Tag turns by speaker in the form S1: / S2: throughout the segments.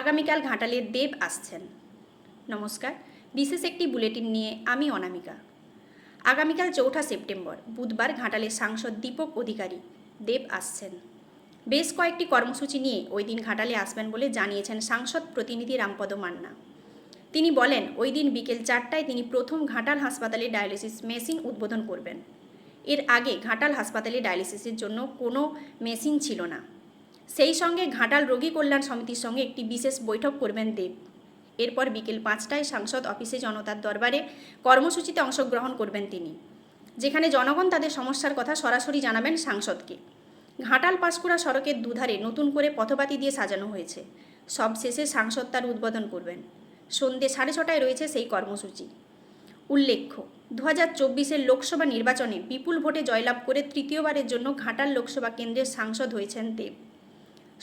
S1: আগামীকাল ঘাটালের দেব আসছেন। নমস্কার বিশেষ একটি বুলেটিন নিয়ে আমি অনামিকা। আগামীকাল চৌঠা সেপ্টেম্বর, বুধবার ঘাটালের সাংসদ দীপক অধিকারী দেব আসছেন। বেশ কয়েকটি কর্মসূচি নিয়ে ওই দিন ঘাটালে আসবেন বলে জানিয়েছেন সাংসদ প্রতিনিধি রামপদ মান্না। তিনি বলেন, ওই দিন বিকেল চারটায় তিনি প্রথম ঘাটাল হাসপাতালে ডায়ালিসিস মেশিন উদ্বোধন করবেন। এর আগে ঘাটাল হাসপাতালে ডায়ালিসিসের জন্য কোনো মেশিন ছিল না। সেই সঙ্গে ঘাটাল রোগী কল্যাণ সমিতির সঙ্গে একটি বিশেষ বৈঠক করবেন দেব। এরপর বিকেল পাঁচটায় সাংসদ অফিসে জনতার দরবারে কর্মসূচিতে অংশগ্রহণ করবেন তিনি, যেখানে জনগণ তাদের সমস্যার কথা সরাসরি জানাবেন সাংসদকে। ঘাটাল পাঁশকুড়া সড়কের দুধারে নতুন করে পথপাতি দিয়ে সাজানো হয়েছে। সব শেষে সাংসদ তার উদ্বোধন করবেন। সন্ধ্যে সাড়ে ছটায় রয়েছে সেই কর্মসূচি। উল্লেখ্য দু হাজার চব্বিশের লোকসভা নির্বাচনে বিপুল ভোটে জয়লাভ করে তৃতীয়বারের জন্য ঘাটাল লোকসভা কেন্দ্রের সাংসদ হয়েছেন দেব।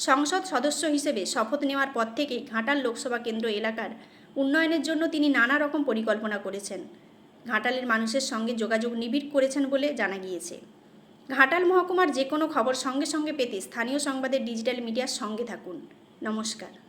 S1: সংসদ সদস্য হিসেবে শপথ নেওয়ার পর থেকে ঘাটাল লোকসভা কেন্দ্র এলাকার উন্নয়নের জন্য তিনি নানা রকম পরিকল্পনা করেছেন। ঘাটালের মানুষের সঙ্গে যোগাযোগ নিবিড় করেছেন বলে জানা গিয়েছে। ঘাটাল মহকুমার যে কোনো খবর সঙ্গে সঙ্গে পেতে স্থানীয় সংবাদের ডিজিটাল মিডিয়ার সঙ্গে থাকুন। নমস্কার।